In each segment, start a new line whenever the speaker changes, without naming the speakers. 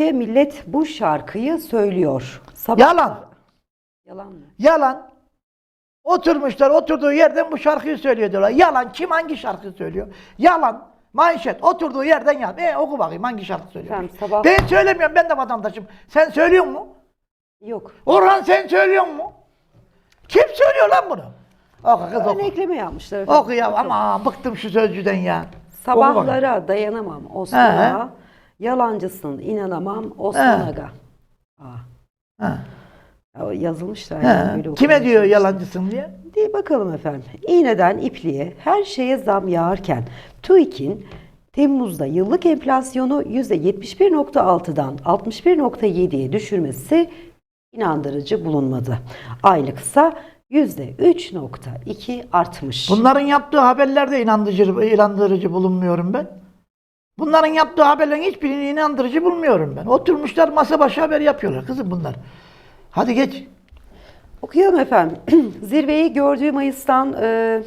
Melike millet bu şarkıyı söylüyor. Sabah-
Yalan.
Yalan mı?
Yalan. Oturmuşlar oturduğu yerden bu şarkıyı söylüyor diyorlar. Yalan. Kim hangi şarkıyı söylüyor? Yalan. Manşet. Oturduğu yerden yalan. E oku bakayım hangi şarkı söylüyor.
Sabah-
Ben söylemiyorum. Ben de vatandaşım. Sen söylüyor mu?
Yok.
Orhan sen söylüyor mu? Kim söylüyor lan bunu? Oku kız
Öyle
oku.
ekleme yapmışlar. efendim.
Oku ya ama bıktım şu sözcüden ya.
Sabahlara dayanamam Osman'a. Yalancısın inanamam Osman
He.
Aga. Aa,
Ha.
o yazılmış da.
He.
yani böyle
Kime diyor yalancısın diye?
Diye bakalım efendim. İğneden ipliğe her şeye zam yağarken TÜİK'in Temmuz'da yıllık enflasyonu %71.6'dan 61.7'ye düşürmesi inandırıcı bulunmadı. Aylıksa %3.2 artmış.
Bunların yaptığı haberlerde inandırıcı, inandırıcı bulunmuyorum ben. Bunların yaptığı haberlerin hiçbirini inandırıcı bulmuyorum ben. Oturmuşlar masa başı haber yapıyorlar kızım bunlar. Hadi geç.
Okuyalım efendim. Zirveyi gördüğü Mayıs'tan e,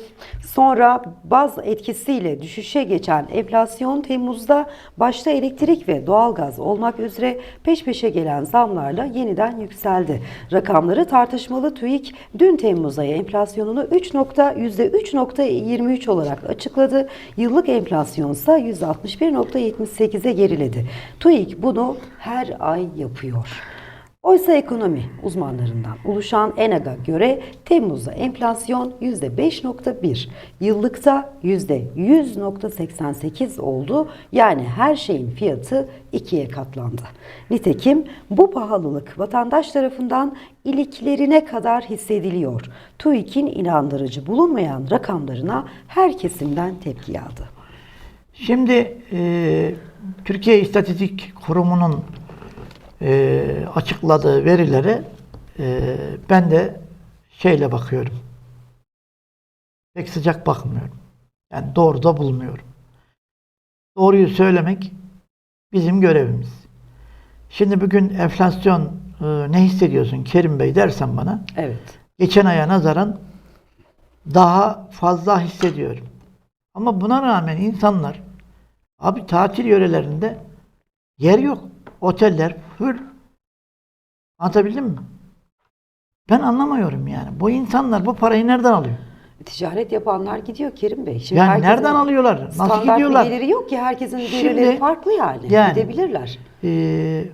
sonra baz etkisiyle düşüşe geçen enflasyon Temmuz'da başta elektrik ve doğalgaz olmak üzere peş peşe gelen zamlarla yeniden yükseldi. Rakamları tartışmalı TÜİK dün Temmuz ayı enflasyonunu 3 nokta- %3.23 olarak açıkladı. Yıllık enflasyon ise %61.78'e geriledi. TÜİK bunu her ay yapıyor. Oysa ekonomi uzmanlarından oluşan ENAG'a göre Temmuz'da enflasyon %5.1, yıllıkta %100.88 oldu. Yani her şeyin fiyatı ikiye katlandı. Nitekim bu pahalılık vatandaş tarafından iliklerine kadar hissediliyor. TÜİK'in inandırıcı bulunmayan rakamlarına her kesimden tepki yağdı.
Şimdi e, Türkiye İstatistik Kurumu'nun e, açıkladığı verilere e, ben de şeyle bakıyorum. Pek sıcak bakmıyorum. Yani doğru da bulmuyorum. Doğruyu söylemek bizim görevimiz. Şimdi bugün enflasyon e, ne hissediyorsun Kerim Bey dersen bana
Evet.
geçen aya nazaran daha fazla hissediyorum. Ama buna rağmen insanlar abi tatil yörelerinde yer yok. Oteller full. Anlatabildim mi? Ben anlamıyorum yani. Bu insanlar bu parayı nereden alıyor?
Ticaret yapanlar gidiyor Kerim Bey. Şimdi
Yani
herkesin
nereden alıyorlar? Nasıl
standart bir
gidiyorlar?
geliri yok ki herkesin
Şimdi-
gelirleri farklı yani.
Yani-
Gidebilirler.
Ee,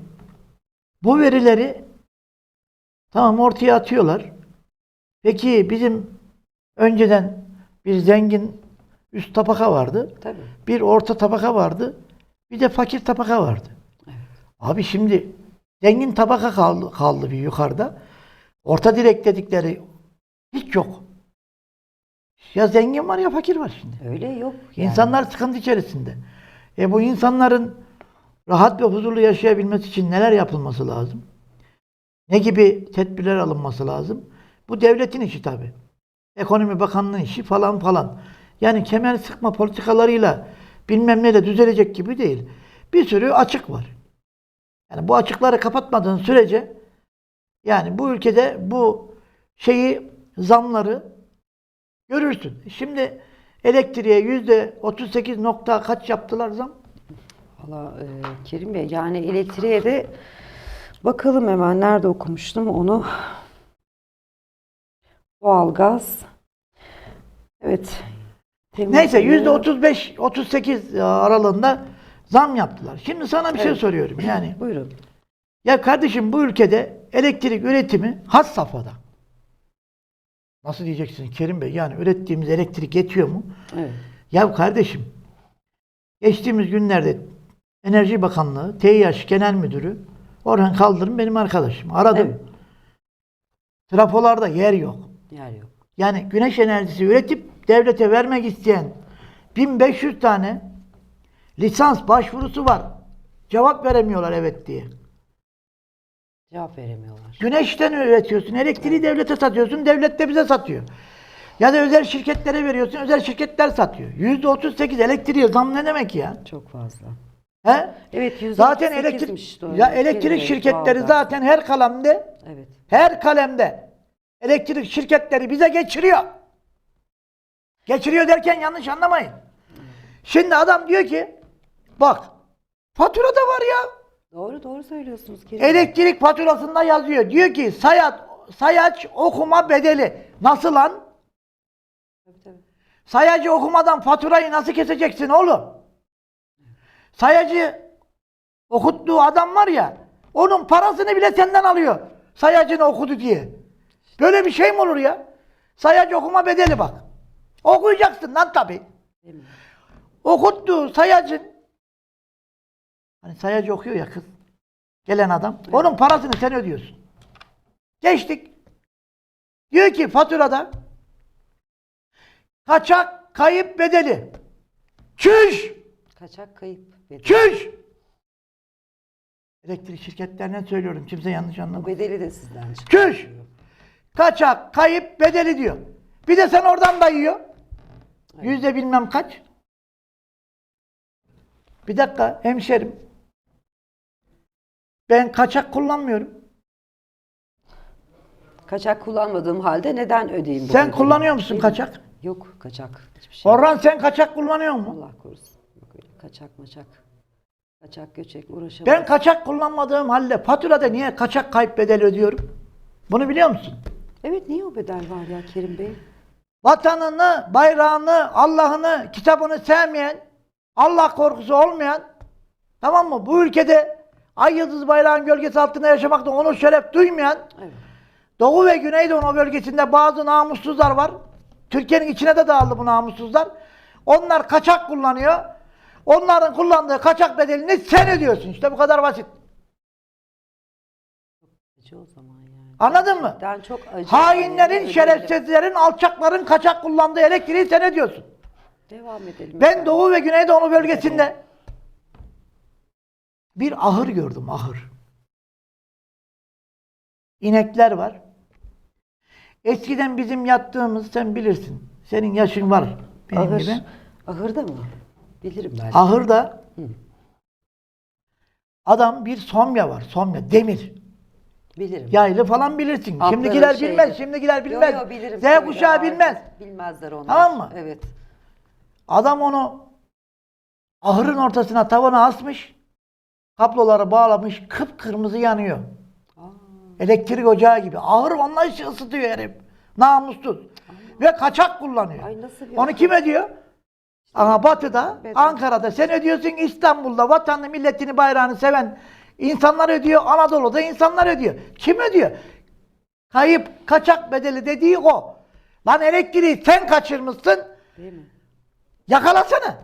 bu verileri tamam ortaya atıyorlar. Peki bizim önceden bir zengin üst tabaka vardı.
Tabii.
Bir orta tabaka vardı. Bir de fakir tabaka vardı. Abi şimdi zengin tabaka kaldı, kaldı bir yukarıda. Orta direk dedikleri hiç yok. Ya zengin var ya fakir var şimdi.
Öyle yok. yani.
İnsanlar sıkıntı içerisinde. E bu insanların rahat ve huzurlu yaşayabilmesi için neler yapılması lazım? Ne gibi tedbirler alınması lazım? Bu devletin işi tabi. Ekonomi Bakanlığı'nın işi falan falan. Yani kemer sıkma politikalarıyla bilmem ne de düzelecek gibi değil. Bir sürü açık var. Yani bu açıkları kapatmadığın sürece yani bu ülkede bu şeyi zamları görürsün. Şimdi elektriğe yüzde 38 nokta kaç yaptılar zam?
Valla e, Kerim Bey yani elektriğe de bakalım hemen nerede okumuştum onu. Doğalgaz. Evet. Temmuz
Neyse yüzde 35 38 aralığında zam yaptılar. Şimdi sana bir şey
Evet.
soruyorum yani.
Buyurun.
Ya kardeşim bu ülkede elektrik üretimi has safhada. Nasıl diyeceksin Kerim Bey? Yani ürettiğimiz elektrik yetiyor mu?
Evet.
Ya kardeşim geçtiğimiz günlerde Enerji Bakanlığı TİH Genel Müdürü Orhan Kaldırım benim arkadaşım. Aradım.
Evet.
Trafolarda yer yok.
Yer yok.
Yani güneş enerjisi üretip devlete vermek isteyen 1500 tane lisans başvurusu var. Cevap veremiyorlar evet diye.
Cevap veremiyorlar.
Güneşten üretiyorsun, elektriği devlete satıyorsun, devlet de bize satıyor. Ya da özel şirketlere veriyorsun, özel şirketler satıyor. %38 elektriği zam ne demek ya?
Çok fazla.
He?
Evet yüzde
Zaten
38'miş
elektrik ya elektrik
Bey,
şirketleri
doğalgaz.
zaten her kalemde
Evet.
her kalemde elektrik şirketleri bize geçiriyor. Geçiriyor derken yanlış anlamayın. Şimdi adam diyor ki bak faturada var ya
Doğru doğru söylüyorsunuz Kerim.
Elektrik faturasında yazıyor. Diyor ki sayaç, sayaç okuma bedeli. Nasıl lan?
Tabii, tabii.
Sayacı okumadan faturayı nasıl keseceksin oğlum? Sayacı okuttuğu adam var ya, onun parasını bile senden alıyor. Sayacını okudu diye. Böyle bir şey mi olur ya? Sayacı okuma bedeli bak. Okuyacaksın lan
mi?
Okuttuğu sayacın hani sayacı okuyor ya kız. Gelen adam. Onun parasını sen ödüyorsun. Geçtik. Diyor ki faturada kaçak kayıp bedeli. Çüş!
Kaçak kayıp bedeli.
Çüş! Elektrik şirketlerine söylüyorum. Kimse yanlış
Bu
anlamasın.
bedeli de sizden çıkıyor.
Çüş! Kaçak kayıp bedeli diyor. Bir de sen oradan dayıyor. Yüzde bilmem kaç. Bir dakika hemşerim. Ben kaçak kullanmıyorum.
Kaçak kullanmadığım halde neden ödeyeyim bu
Sen
bedeli?
kullanıyor musun
mi?
kaçak?
Yok kaçak. Hiçbir şey.
Orhan sen kaçak kullanıyor musun?
Allah korusun. Yok öyle kaçak maçak. Kaçak göçek uğraşamaz.
Ben kaçak kullanmadığım halde faturada niye kaçak kayıp bedeli ödüyorum? Bunu biliyor musun?
Evet niye o bedel var ya Kerim Bey?
Vatanını, bayrağını, Allah'ını, kitabını sevmeyen, Allah korkusu olmayan, tamam mı? Bu ülkede ay yıldız bayrağın gölgesi altında yaşamakta onur şeref duymayan,
Evet.
Doğu ve Güneydoğu bölgesinde bazı namussuzlar var. Türkiye'nin içine de dağıldı bu namussuzlar. Onlar kaçak kullanıyor. Onların kullandığı kaçak bedelini sen ödüyorsun. İşte bu kadar basit.
Acı o zaman yani.
Anladın mı?
Ben çok acı.
Hainlerin, şerefsizlerin, alçakların kaçak kullandığı elektriği sen ödüyorsun.
Devam edelim.
Ben. Doğu ve Güneydoğu bölgesinde bir ahır gördüm, ahır. İnekler var. Eskiden bizim yattığımız sen bilirsin. Senin yaşın var benim
Ahır.
gibi.
Ahırda mı? Bilirim belki.
Ahırda adam bir somya var. Somya, demir.
Bilirim.
Yaylı falan bilirsin.
Atların
şimdikiler
şeydi.
bilmez, şimdikiler bilmez.
Yo, yo, bilirim.
Z kuşağı bilmez.
Bilmezler onlar.
Tamam mı?
Evet.
Adam onu ahırın ortasına tavana asmış. Kabloları bağlamış. Kıpkırmızı yanıyor.
Aa,
Elektrik ocağı gibi. Ahır onunla işi ısıtıyor herif. Namussuz. Ve kaçak kullanıyor.
Ay nasıl bir
Onu kim ödüyor? Aha batıda,
Bedava.
Ankara'da. Sen ödüyorsun İstanbul'da vatanını, milletini, bayrağını seven insanlar ödüyor. Anadolu'da insanlar ödüyor. Kim ödüyor? Kayıp, kaçak bedeli dediği o. Lan elektriği sen kaçırmışsın.
Değil mi?
Yakalasana.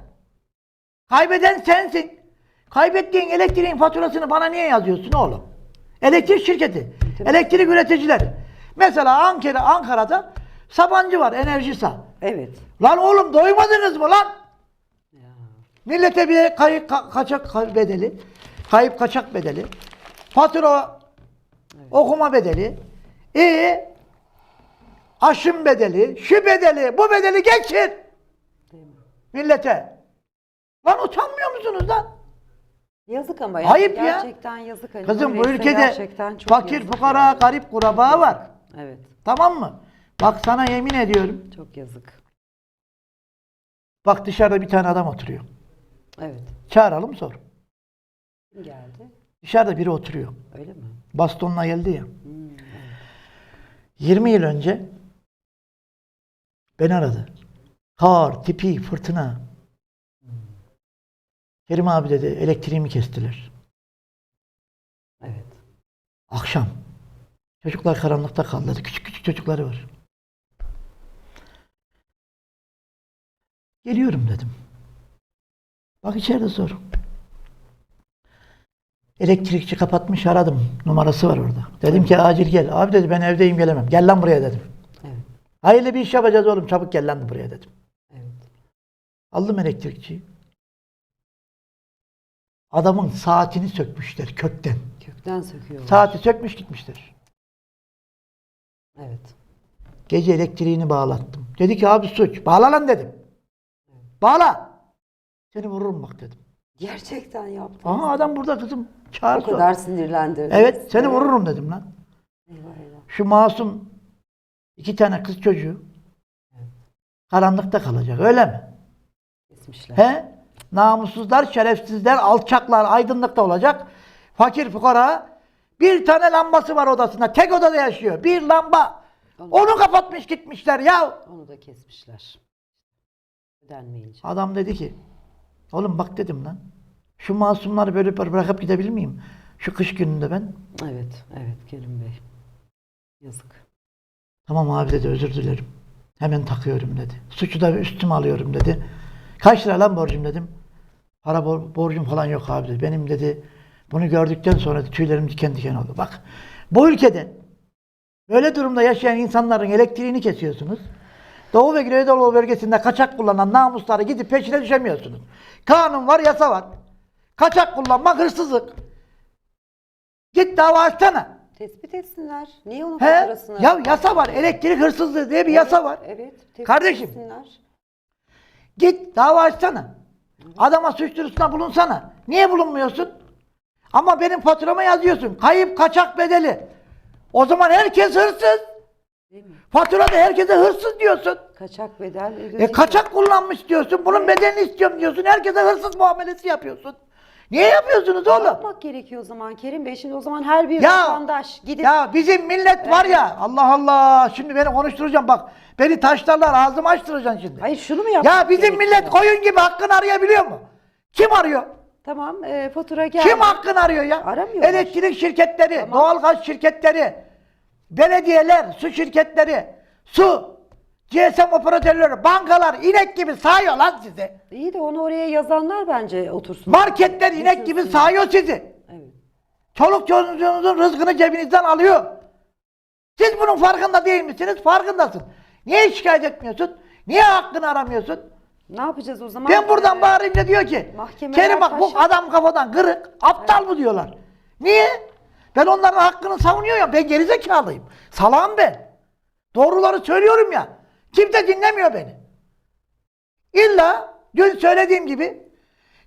Kaybeden sensin. Kaybettiğin elektriğin faturasını bana niye yazıyorsun oğlum? Elektrik şirketi, elektrik üreticileri. Mesela Ankara, Ankara'da Sabancı var, Enerjisa.
Evet.
Lan oğlum doymadınız mı lan?
Ya.
Millete bir kayıp ka- kaçak ka- bedeli, kayıp kaçak bedeli, fatura okuma bedeli, e aşım bedeli, şu bedeli, bu bedeli geçin millete. Lan utanmıyor musunuz lan?
Yazık ama ya.
Ayıp ya.
Gerçekten yazık. Hani
Kızım bu ülkede
gerçekten
fakir, fukara,
yani.
garip, kuraba var.
Evet.
Tamam mı? Bak sana yemin ediyorum.
Çok yazık.
Bak dışarıda bir tane adam oturuyor.
Evet.
Çağıralım sor.
Kim geldi?
Dışarıda biri oturuyor.
Öyle mi?
Bastonla geldi ya.
Hmm, evet.
20 yıl önce beni aradı. Kar, tipi, fırtına. Kerim abi dedi elektriğimi kestiler.
Evet.
Akşam. Çocuklar karanlıkta kaldı. Küçük küçük çocukları var. Geliyorum dedim. Bak içeride sor. Elektrikçi kapatmış aradım. Numarası var orada. Dedim ki acil gel. Abi dedi ben evdeyim gelemem. Gel lan buraya dedim.
Evet.
Hayırlı bir iş yapacağız oğlum. Çabuk gel lan buraya dedim.
Evet.
Aldım elektrikçiyi. Adamın saatini sökmüşler kökten.
Kökten söküyorlar.
Saati sökmüş gitmişler.
Evet.
Gece elektriğini bağlattım. Dedi ki abi suç. Bağla lan dedim. Bağla. Seni vururum bak dedim.
Gerçekten yaptı.
Aha adam burada kızım. Çağır
O kadar sinirlendirdiniz.
Evet seni vururum dedim lan.
Eyvah eyvah.
Şu masum iki tane kız çocuğu karanlıkta kalacak öyle mi?
Kesmişler.
He? Namussuzlar, şerefsizler, alçaklar aydınlıkta olacak. Fakir fukara bir tane lambası var odasında. Tek odada yaşıyor. Bir lamba. Onu kapatmış gitmişler ya.
Onu da kesmişler. Ödenmeyince.
Adam dedi ki oğlum bak dedim lan. Şu masumları böyle bırakıp gidebilir miyim? Şu kış gününde ben.
Evet, evet Kerim Bey. Yazık.
Tamam abi dedi özür dilerim. Hemen takıyorum dedi. Suçu da üstüme alıyorum dedi. Kaç lira lan borcum dedim. Para bor- borcum falan yok abi dedi. Benim dedi bunu gördükten sonra tüylerim diken diken oldu. Bak bu ülkede böyle durumda yaşayan insanların elektriğini kesiyorsunuz. Doğu ve Güneydoğu bölgesinde kaçak kullanan namusları gidip peşine düşemiyorsunuz. Kanun var, yasa var. Kaçak kullanmak hırsızlık. Git dava açsana.
Tespit etsinler. Niye onun
He?
faturasını?
Ya yasa var. Elektrik hırsızlığı diye bir yasa var.
Evet. tespit
Kardeşim.
etsinler.
Git dava açsana. Adama suç duyurusunda bulunsana. Niye bulunmuyorsun? Ama benim faturama yazıyorsun. Kayıp kaçak bedeli. O zaman herkes hırsız. Faturada herkese hırsız diyorsun.
Kaçak bedel.
E kaçak kullanmış diyorsun. Bunun bedelini istiyorum diyorsun. Herkese hırsız muamelesi yapıyorsun. Niye yapıyorsunuz oğlum?
yapmak gerekiyor o zaman Kerim Bey? Şimdi o zaman her bir
Ya,
vatandaş gidip
Ya bizim millet var ya Allah Allah şimdi beni konuşturacağım bak beni taşlarlar ağzımı açtıracaksın şimdi.
Hayır şunu mu yapmak
Ya bizim
gerekiyor?
millet koyun gibi hakkını arayabiliyor mu? Kim arıyor?
Tamam e, fatura geldi.
Kim hakkını arıyor ya?
Aramıyorlar.
Elektrik şirketleri, doğalgaz şirketleri, belediyeler, su şirketleri, su, GSM operatörleri, bankalar inek gibi sağıyor lan sizi.
İyi de onu oraya yazanlar bence otursun.
Marketler inek gibi sağıyor sizi.
Evet.
Çoluk çocuğunuzun rızkını cebinizden alıyor. Siz bunun farkında değil misiniz? Farkındasın. Niye şikayet etmiyorsun? Niye hakkını aramıyorsun?
Ne yapacağız o zaman?
Ben buradan
Ee,
bağırınca diyor ki
mahkemeler
Kerim bak bu
taşı-
adam kafadan kırık, aptal mı diyorlar. Niye? Ben onların hakkını savunuyorum ya. Ben gerizekalıyım. Salağım ben. Doğruları söylüyorum ya. Kimse dinlemiyor beni. İlla dün söylediğim gibi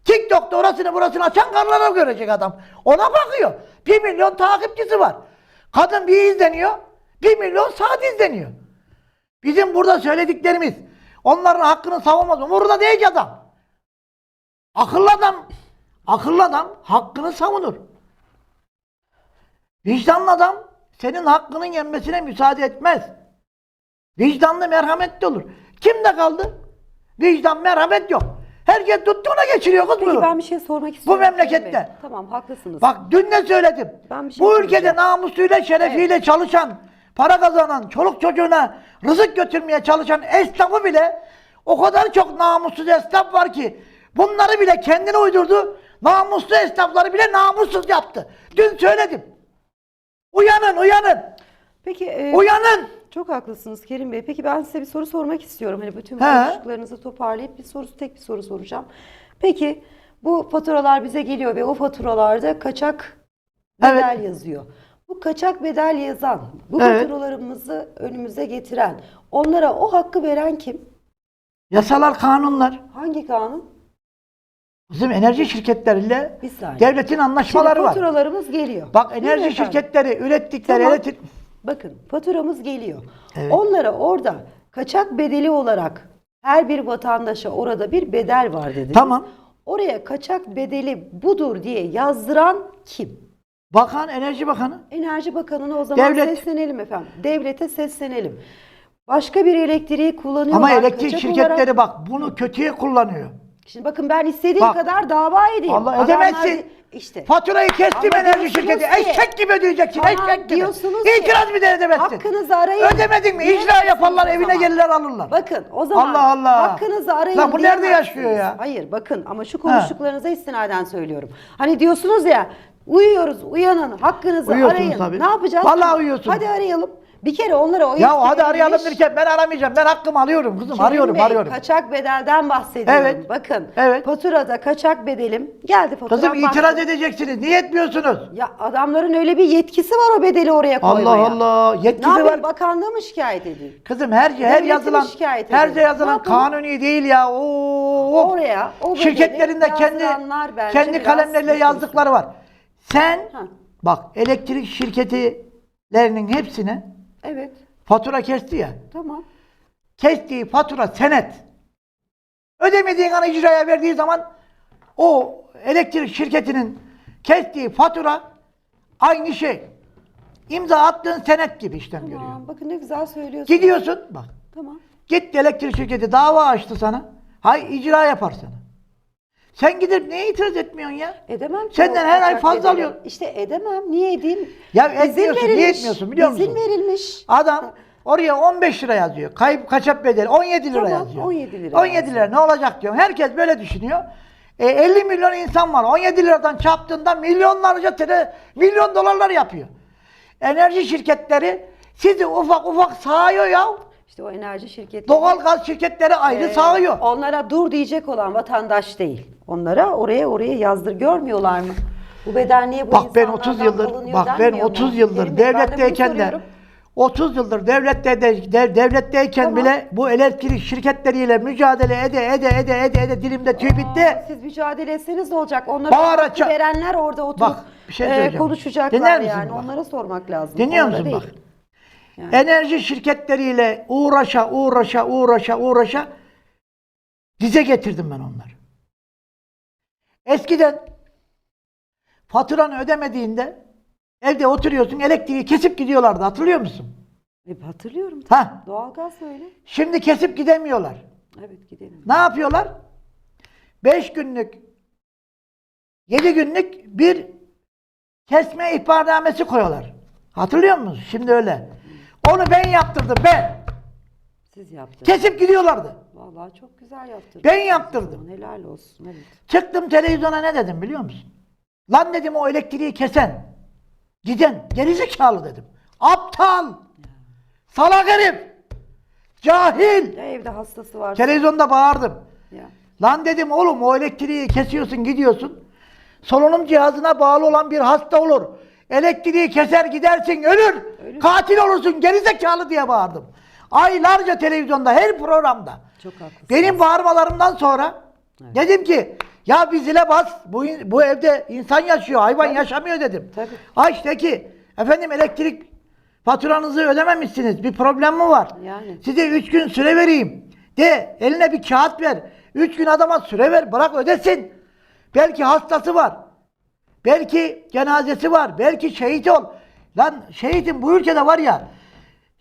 TikTok'ta orasını burasını açan karlara görecek adam. Ona bakıyor. Bir milyon takipçisi var. Kadın bir izleniyor. Bir milyon saat izleniyor. Bizim burada söylediklerimiz onların hakkını savunmaz. Umurunda değil adam. Akıllı adam, akıllı adam hakkını savunur. Vicdanlı adam senin hakkının yenmesine müsaade etmez. Vicdanlı merhametli olur. Kimde kaldı? Vicdan, merhamet yok. Herkes tuttuğuna geçiriyor kız
Peki
bunu.
ben bir şey sormak istiyorum. Kerim
memlekette.
Bey. Tamam haklısınız.
Bak dün de söyledim.
Ben bir şey
Bu ülkede
söyleyeceğim.
namusuyla, şerefiyle çalışan, para kazanan, çoluk çocuğuna rızık götürmeye çalışan esnafı bile o kadar çok namussuz esnaf var ki bunları bile kendine uydurdu. Namuslu esnafları bile namussuz yaptı. Dün söyledim. Uyanın, uyanın.
Peki e,
Uyanın.
çok haklısınız Kerim Bey. Peki ben size bir soru sormak istiyorum. Hani bütün
He.
konuştuklarınızı toparlayıp bir soru tek bir soru soracağım. Peki bu faturalar bize geliyor ve o faturalarda kaçak bedel yazıyor. Bu kaçak bedel yazan, bu
Evet.
faturalarımızı önümüze getiren, onlara o hakkı veren kim?
Yasalar, kanunlar.
Hangi kanun?
Bizim enerji şirketleriyle
Bir saniye.
devletin anlaşmaları
Şimdi
var.
faturalarımız geliyor.
Bak
Değil mi
enerji
efendim?
şirketleri ürettikleri
Tamam.
elektrik...
Bakın faturamız geliyor.
Evet.
Onlara orada kaçak bedeli olarak her bir vatandaşa orada bir bedel var dediniz.
Tamam.
Oraya kaçak bedeli budur diye yazdıran kim?
Bakan, Enerji Bakanı.
Enerji Bakanı'na o zaman
Devlet.
seslenelim efendim. Devlete seslenelim. Başka bir elektriği kullanıyorlar.
Ama elektrik
kaçak
şirketleri
olarak.
bak bunu kötüye kullanıyor.
Şimdi bakın ben istediğim
Bak.
kadar dava edeyim.
Allah ödemezsin.
İşte.
Faturayı kestim
Ama
enerji
diyorsunuz
şirketi.
ki-
Eşek gibi ödeyeceksin.
Tamam,
eşek gibi.
diyorsunuz ki-
İtiraz bir de edemezsin.
Hakkınızı arayın.
Ödemedin mi? İcra yaparlar
o
evine
zaman?
gelirler alırlar.
Bakın o zaman
Allah Allah.
hakkınızı arayın
Lan bu nerede
diyemezsiniz.
yaşıyor ya?
Hayır bakın ama şu konuştuklarınıza istinaden söylüyorum. Hani diyorsunuz ya uyuyoruz uyanın hakkınızı
Uyuyorsunuz
arayın.
tabii.
Ne yapacağız?
Vallahi uyuyorsunuz.
Hadi arayalım. Bir kere onlara o
Ya hadi arayalım derken ben aramayacağım. Ben hakkımı alıyorum kızım.
Kerim
arıyorum
Bey,
arıyorum.
Kaçak bedelden bahsediyorum.
Evet.
Bakın
Evet.
faturada kaçak bedelim geldi faturam.
Kızım itiraz edeceksiniz. Niye etmiyorsunuz?
Ya adamların öyle bir yetkisi var o bedeli oraya koymaya.
Allah Allah.
Ne
Yetkisi
yapayım
var.
bakanlığı mı şikayet edeyim?
Kızım her her
Devleti mi
yazılan
şikayet
her
edelim?
şey yazılan
Ne yapalım?
kanuni değil ya. Oo.
Oraya o bedeli
Şirketlerinde kendi
yazdıranlar bence
kendi
biraz
kalemleriyle
bir
yazdıkları var. Sen
Ha.
bak elektrik şirketlerinin hepsine
Evet
fatura kesti ya.
tamam.
Kestiği fatura senet. Ödemediğin an icraya verdiği zaman o elektrik şirketinin Kestiği fatura aynı şey. İmza attığın senet gibi işlem görüyor.
Tamam, bakın ne güzel söylüyorsun.
Gidiyorsun bak.
Tamam.
Git elektrik şirketi dava açtı sana. Hay icra yapar sana. Sen gidip niye itiraz etmiyorsun ya?
Edemem ki.
Senden her ay fazla
bedeli.
alıyor.
İşte edemem. Niye edeyim?
Ya etmiyorsun, niye etmiyorsun biliyor musun?
İzin verilmiş.
Adam oraya 15 lira yazıyor. Kayıp kaçak bedeli 17 lira
Tamam,
yazıyor.
17 lira
17 lira ne olacak diyor. Herkes böyle düşünüyor. E, 50 milyon insan var. 17 liradan çarptığında milyonlarca TL, milyon dolarlar yapıyor. Enerji şirketleri sizi ufak ufak sağıyor ya.
İşte o enerji şirketi.
Doğal gaz şirketleri ayrı
Ee,
sağıyor.
Onlara dur diyecek olan vatandaş değil. Onlara oraya oraya yazdır görmüyorlar mı? Bu bedel niye bu
Bak ben
insanlardan
30 yıldır bak ben
denmiyor mu?
30 yıldır
Kerim Bey, ben de bunu
devletteyken de
soruyorum.
30 yıldır devlette de, dev- devletteyken
Tamam.
bile bu elektrik şirketleriyle mücadele ede ede ede ede ede dilimde tüy bitti.
Siz mücadele etseniz ne olacak? Onlara
Bağıra
verenler orada oturup
Bak, bir şey
e, konuşacaklar
Dinler misin
yani.
bak?
Onlara sormak lazım.
Dinliyor
Onlara
musun bak?
Yani.
Enerji şirketleriyle uğraşa uğraşa uğraşa uğraşa dize getirdim ben onları. Eskiden faturanı ödemediğinde evde oturuyorsun elektriği kesip gidiyorlardı hatırlıyor musun?
E, hatırlıyorum.
Ha.
Doğalgaz öyle.
Şimdi kesip gidemiyorlar.
Evet gidelim.
Ne yapıyorlar? 5 günlük 7 günlük bir kesme ihbarnamesi koyuyorlar. Hatırlıyor musunuz? Şimdi öyle. Onu ben yaptırdım ben.
Siz yaptınız.
Kesip gidiyorlardı.
Vallahi çok güzel yaptırdınız.
Ben yaptırdım.
Helal olsun. Evet.
Çıktım televizyona ne dedim biliyor musun? Lan dedim o elektriği kesen, giden gerizekalı dedim. Aptal, salak herif, cahil.
Ya evde hastası var.
Televizyonda bağırdım.
Ya.
Lan dedim oğlum o elektriği kesiyorsun gidiyorsun. Solunum cihazına bağlı olan bir hasta olur. Elektriği keser gidersin ölür.
Ölür.
Katil olursun gerizekalı diye bağırdım. Aylarca televizyonda her programda.
Çok haklısın.
Benim bağırmalarımdan sonra dedim ki ya bir zile bas bu, bu evde insan yaşıyor hayvan yaşamıyor dedim.
Tabii.
De ki efendim elektrik faturanızı ödememişsiniz bir problem mi var?
Yani.
Size 3 gün süre vereyim. De eline bir kağıt ver. 3 gün adama süre ver bırak ödesin. Belki hastası var. Belki cenazesi var. Belki şehit ol. Lan şehitin bu ülkede var ya.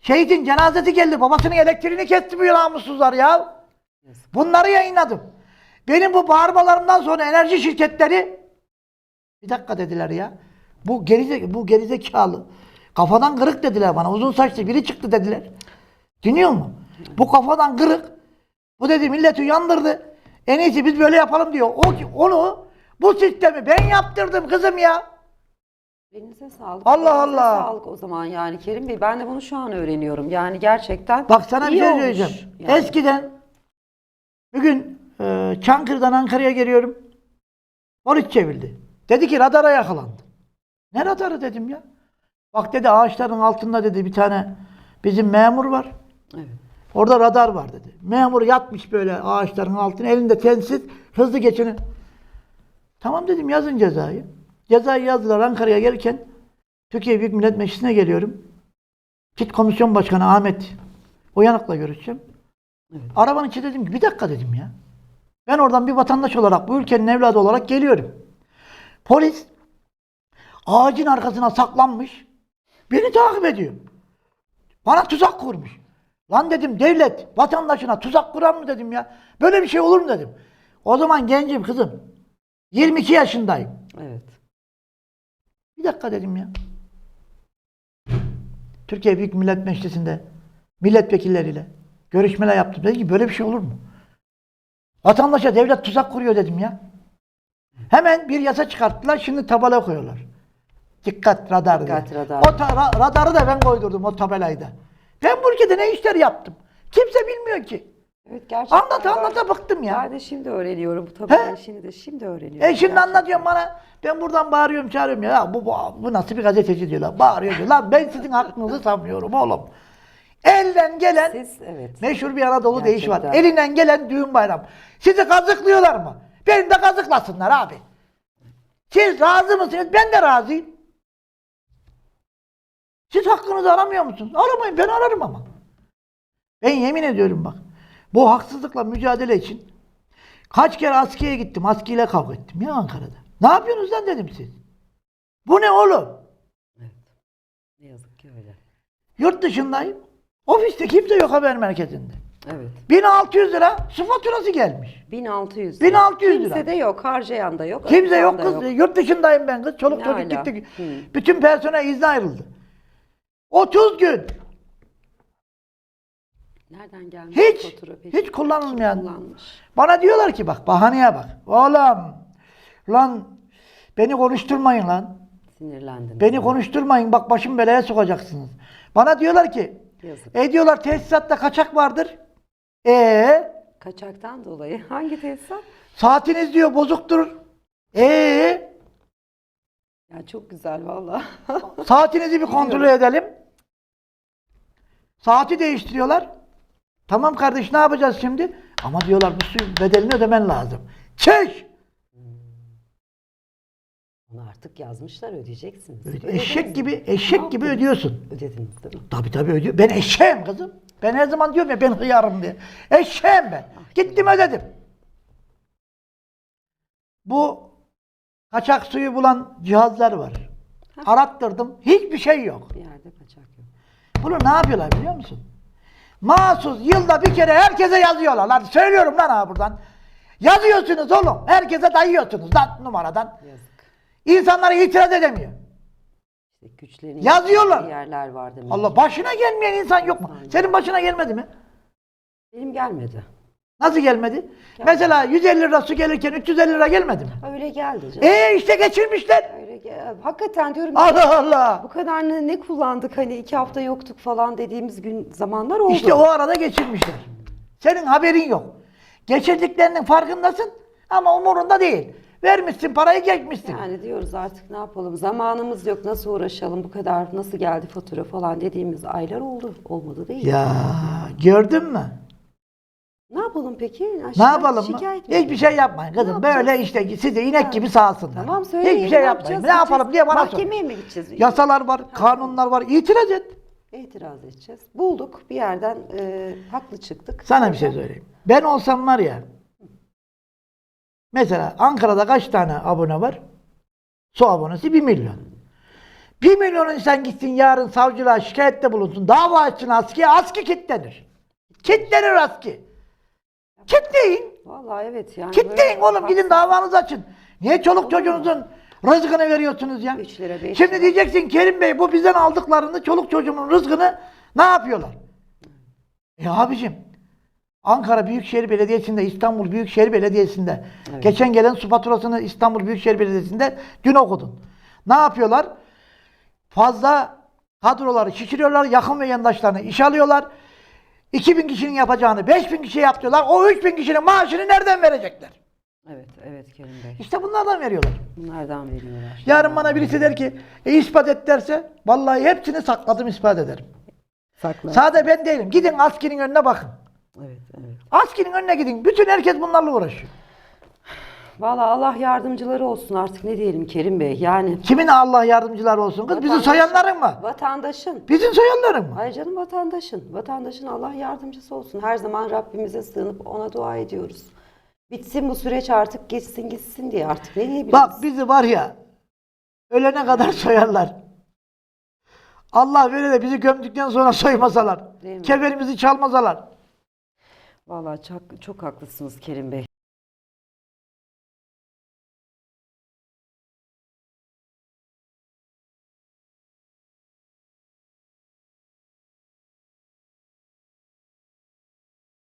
Şehitin cenazesi geldi. Babasının elektriğini kesti bu namussuzlar ya. Bunları yayınladım. Benim bu bağırmalarımdan sonra enerji şirketleri bir dakika dediler ya. Bu gerize bu gerizekalı. Kafadan kırık dediler bana. Uzun saçlı biri çıktı dediler. Dinliyor musun? Bu kafadan kırık. Bu dedi milleti uyandırdı. En iyisi biz böyle yapalım diyor. O onu bu sistemi ben yaptırdım kızım ya.
Elinize sağlık.
Allah
Elinize
Allah.
Sağlık o zaman yani Kerim Bey. Ben de bunu şu an öğreniyorum. Yani gerçekten
Bak sana bir şey
olmuş.
söyleyeceğim.
Yani.
Eskiden bugün e, Çankırı'dan Ankara'ya geliyorum. Polis çevirdi. Dedi ki radara yakalandı. Ne radarı dedim ya. Bak dedi ağaçların altında dedi bir tane bizim memur var.
Evet.
Orada radar var dedi. Memur yatmış böyle ağaçların altına elinde telsiz hızlı geçeni. Tamam dedim yazın cezayı. Cezayı yazdılar Ankara'ya gelirken Türkiye Büyük Millet Meclisi'ne geliyorum. Git komisyon başkanı Ahmet Uyanık'la görüşeceğim.
Evet.
Arabanın içi dedim ki bir dakika dedim ya. Ben oradan bir vatandaş olarak bu ülkenin evladı olarak geliyorum. Polis ağacın arkasına saklanmış. Beni takip ediyor. Bana tuzak kurmuş. Lan dedim devlet vatandaşına tuzak kurar mı dedim ya. Böyle bir şey olur mu dedim. O zaman gencim kızım. 22 yaşındayım.
Evet.
Bir dakika dedim ya. Türkiye Büyük Millet Meclisi'nde milletvekilleriyle görüşmeler yaptım. Dedim ki böyle bir şey olur mu? Vatandaşa devlet tuzak kuruyor dedim ya. Hemen bir yasa çıkarttılar. Şimdi tabela koyuyorlar. Dikkat radar diye.
Dikkat radar.
O ta- ra- radarı da ben koydurdum o tabelayı da. Ben bu ülkede ne işler yaptım? Kimse bilmiyor ki.
Evet gerçekten.
Anlat anlata bıktım ya.
Ben de şimdi öğreniyorum bu
He?
tabii işini de şimdi öğreniyorum.
E şimdi
Gerçekten.
anlatıyorum bana. Ben buradan bağırıyorum çağırıyorum ya. bu, bu, bu nasıl bir gazeteci diyorlar. Bağırıyor diyor. Lan ben sizin hakkınızı sanmıyorum oğlum. Elden gelen
Siz evet.
meşhur bir Anadolu deyişi var.
Gerçekten.
Elinden gelen düğün bayram. Sizi kazıklıyorlar mı? Beni de kazıklasınlar abi. Siz razı mısınız? Ben de razıyım. Siz hakkınızı aramıyor musunuz? Aramayın ben ararım ama. Ben yemin ediyorum bak. Bu haksızlıkla mücadele için kaç kere askıya gittim. Askıyla kavga ettim ya Ankara'da. Ne yapıyorsunuz lan dedim siz. Bu ne oğlum?
Ne yazık ki öyle.
Yurt dışındayım. Ofiste kimse yok haber merkezinde.
Evet.
1600 lira su faturası gelmiş.
1600 lira.
1600 lira.
Kimse de yok, harcayan da yok.
Kimse yok
da
kız. Yurt dışındayım ben kız. Çoluk
Ne
çocuk
ala?
gitti.
Hı.
Bütün personel izne ayrıldı. 30 gün.
Nereden gelmiş
Hiç,
fatura peki?
hiç kullanılmayan.
Kullanmış.
Bana diyorlar ki bak bahaneye bak. Oğlum lan beni konuşturmayın lan.
Sinirlendim.
Beni konuşturmayın bak başım belaya sokacaksınız. Bana diyorlar ki
Yazık.
e diyorlar tesisatta kaçak vardır. E
Kaçaktan dolayı. Hangi tesisat?
saatiniz diyor bozuktur. E
Ya çok güzel valla.
saatinizi bir kontrol edelim. Saati değiştiriyorlar. Tamam kardeş ne yapacağız şimdi? Ama diyorlar bu suyun bedelini ödemen lazım. Çeş!
Onu artık yazmışlar ödeyeceksiniz.
Eşek
Ödediniz
gibi
mi?
eşek gibi
yaptınız?
ödüyorsun.
Ödediniz değil mi?
Tabii tabii ödüyor. Ben eşeğim kızım. Ben her zaman diyorum ya ben hıyarım diye. Eşeğim ben. Gittim ödedim. Bu kaçak suyu bulan cihazlar var. Arattırdım. Hiçbir şey yok.
Bir yerde kaçak yok.
Bunu ne yapıyorlar biliyor musun? Mahsus yılda bir kere herkese yazıyorlar. Lan söylüyorum lan ha buradan. Yazıyorsunuz oğlum. Herkese dayıyorsunuz lan numaradan.
Yazık.
İnsanlar itiraz edemiyor.
Güçlerin
Yazıyorlar.
yerler var demek.
Allah başına gelmeyen insan yok mu? Senin başına gelmedi mi?
Benim gelmedi.
Nasıl gelmedi? Mesela 150 lira su gelirken 350 lira gelmedi mi?
Öyle geldi canım.
E işte geçirmişler.
Öyle gel- Hakikaten diyorum ya,
Allah Allah.
bu kadar ne, ne kullandık hani iki hafta yoktuk falan dediğimiz gün zamanlar oldu.
İşte o arada geçirmişler. Senin haberin yok. Geçirdiklerinin farkındasın ama umurunda değil. Vermişsin parayı geçmişsin.
Yani diyoruz artık ne yapalım zamanımız yok nasıl uğraşalım bu kadar nasıl geldi fatura falan dediğimiz aylar oldu. Olmadı değil.
Ya gördün mü?
Ne yapalım peki? Ya
Ne yapalım mı?
şikayet mi
Hiçbir şey yapmayın kızım. Böyle işte sizi inek gibi sağsınlar.
Tamam söyleyin.
Hiçbir şey yapmayın. Ne yapalım diye bana sor.
Mahkemeye mi gideceğiz?
Yasalar var, kanunlar var. İtiraz et.
İtiraz edeceğiz. Bulduk bir yerden e, haklı çıktık.
Sana bir şey söyleyeyim. Ben olsam var ya mesela Ankara'da kaç tane abone var? Su abonesi 1 milyon. 1 milyon insan gitsin yarın savcılığa şikayette bulunsun. Dava açsın askiye. Aski kitlenir. Kitlenir aski. Kitleyin.
Vallahi evet yani.
Kitleyin
böyle
oğlum. Gidin davanızı açın. Niye çoluk çocuğunuzun rızkını veriyorsunuz ya?
Üç lira, beş
Şimdi
lira.
diyeceksin Kerim Bey bu bizden aldıklarını çoluk çocuğumun rızkını ne yapıyorlar? E abicim Ankara Büyükşehir Belediyesi'nde, İstanbul Büyükşehir Belediyesi'nde
Evet.
geçen gelen su faturasını İstanbul Büyükşehir Belediyesi'nde dün okudun. Ne yapıyorlar? Fazla kadroları şişiriyorlar, yakın ve yandaşlarını iş alıyorlar. 2000 kişinin yapacağını 5000 kişi yapıyorlar. O 3000 kişinin maaşını nereden verecekler?
Evet evet Kerim Bey.
İşte bunlardan veriyorlar.
Bunlardan veriyorlar.
Yarın bana birisi der ki e, ispat et derse vallahi hepsini sakladım ispat ederim.
Sakla.
Sade ben değilim. Gidin askinin önüne bakın.
evet evet.
Askinin önüne gidin. Bütün herkes bunlarla uğraşıyor.
Vallahi Allah yardımcıları olsun artık ne diyelim Kerim Bey. Yani
Kimin Allah yardımcılar olsun kız? Bizi
Vatandaş-
soyanların mı?
vatandaşın.
Bizim soyanların mı?
Hayır canım vatandaşın. Vatandaşın Allah yardımcısı olsun. Her zaman Rabbimize sığınıp ona dua ediyoruz. Bitsin bu süreç artık geçsin gitsin diye artık ne diyebiliriz?
Bak bizi var ya ölene kadar soyarlar. Allah böyle de bizi gömdükten sonra soymasalar.
Değil mi?
Keferimizi çalmasalar.
Vallahi çok, çok haklısınız Kerim Bey.